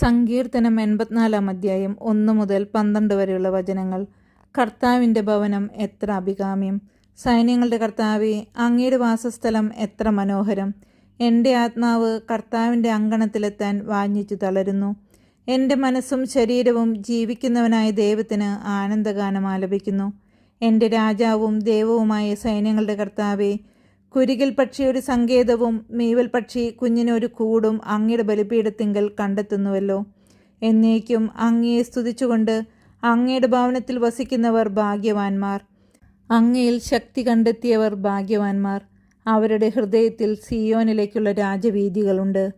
സങ്കീർത്തനം എൺപത്തിനാലാം അധ്യായം ഒന്ന് മുതൽ പന്ത്രണ്ട് വരെയുള്ള വചനങ്ങൾ. കർത്താവിന്റെ ഭവനം എത്ര അഭികാമ്യം. സൈന്യങ്ങളുടെ കർത്താവെ അങ്ങയുടെ വാസസ്ഥലം എത്ര മനോഹരം. എന്റെ ആത്മാവ് കർത്താവിന്റെ അങ്കണത്തിലെത്താൻ വാഞ്ഞിച്ചു തളരുന്നു. എന്റെ മനസ്സും ശരീരവും ജീവിക്കുന്നവനായ ദൈവത്തിന് ആനന്ദഗാനം ആലപിക്കുന്നു. എന്റെ രാജാവും ദൈവവുമായ സൈന്യങ്ങളുടെ കർത്താവെ കുരികിൽ പക്ഷിയൊരു സങ്കേതവും മീവൽ പക്ഷി കുഞ്ഞിനൊരു കൂടും അങ്ങയുടെ ബലിപീഠത്തിങ്കൽ കണ്ടെത്തുന്നുവല്ലോ. എന്നേക്കും അങ്ങയെ സ്തുതിച്ചുകൊണ്ട് അങ്ങയുടെ ഭവനത്തിൽ വസിക്കുന്നവർ ഭാഗ്യവാന്മാർ. അങ്ങയിൽ ശക്തി കണ്ടെത്തിയവർ ഭാഗ്യവാന്മാർ. അവരുടെ ഹൃദയത്തിൽ സിയോനിലേക്കുള്ള രാജവീതികളുണ്ട്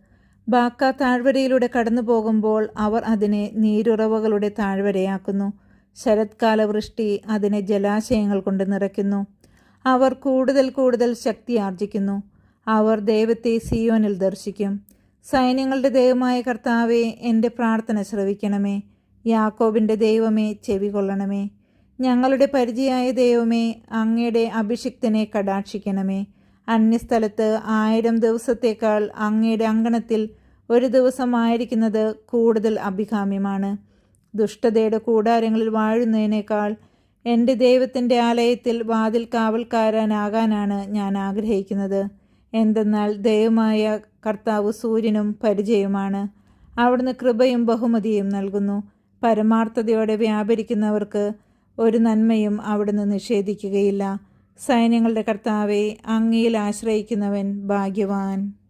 ബാക്ക താഴ്വരയിലൂടെ കടന്നു പോകുമ്പോൾ അവർ അതിനെ നീരുറവകളുടെ താഴ്വരയാക്കുന്നു. ശരത്കാല വൃഷ്ടി അതിനെ ജലാശയങ്ങൾ കൊണ്ട് നിറയ്ക്കുന്നു. അവർ കൂടുതൽ കൂടുതൽ ശക്തി ആർജിക്കുന്നു. അവർ ദൈവത്തെ സിയോനിൽ ദർശിക്കും. സൈന്യങ്ങളുടെ ദൈവമായ കർത്താവെ എന്റെ പ്രാർത്ഥന ശ്രവിക്കണമേ. യാക്കോബിന്റെ ദൈവമേ ചെവി കൊള്ളണമേ. ഞങ്ങളുടെ പരിചയായ ദൈവമേ അങ്ങയുടെ അഭിഷിക്തനെ കടാക്ഷിക്കണമേ. അന്യസ്ഥലത്ത് ആയിരം ദിവസത്തേക്കാൾ അങ്ങയുടെ അങ്കണത്തിൽ ഒരു ദിവസമായിരിക്കുന്നത് കൂടുതൽ അഭികാമ്യമാണ്. ദുഷ്ടതയുടെ കൂടാരങ്ങളിൽ വാഴുന്നതിനേക്കാൾ എന്റെ ദൈവത്തിന്റെ ആലയത്തിൽ വാതിൽ കാവൽക്കാരനാകാനാണ് ഞാൻ ആഗ്രഹിക്കുന്നത്. എന്തെന്നാൽ ദൈവമായ കർത്താവ് സൂര്യനും പരിചയമാണ്. അവിടുന്ന് കൃപയും ബഹുമതിയും നൽകുന്നു. പരമാർത്ഥതയോടെ വ്യാപരിക്കുന്നവർക്ക് ഒരു നന്മയും അവിടുന്ന് നിഷേധിക്കുകയില്ല. സൈന്യങ്ങളുടെ കർത്താവെ അങ്ങയിൽ ആശ്രയിക്കുന്നവൻ ഭാഗ്യവാൻ.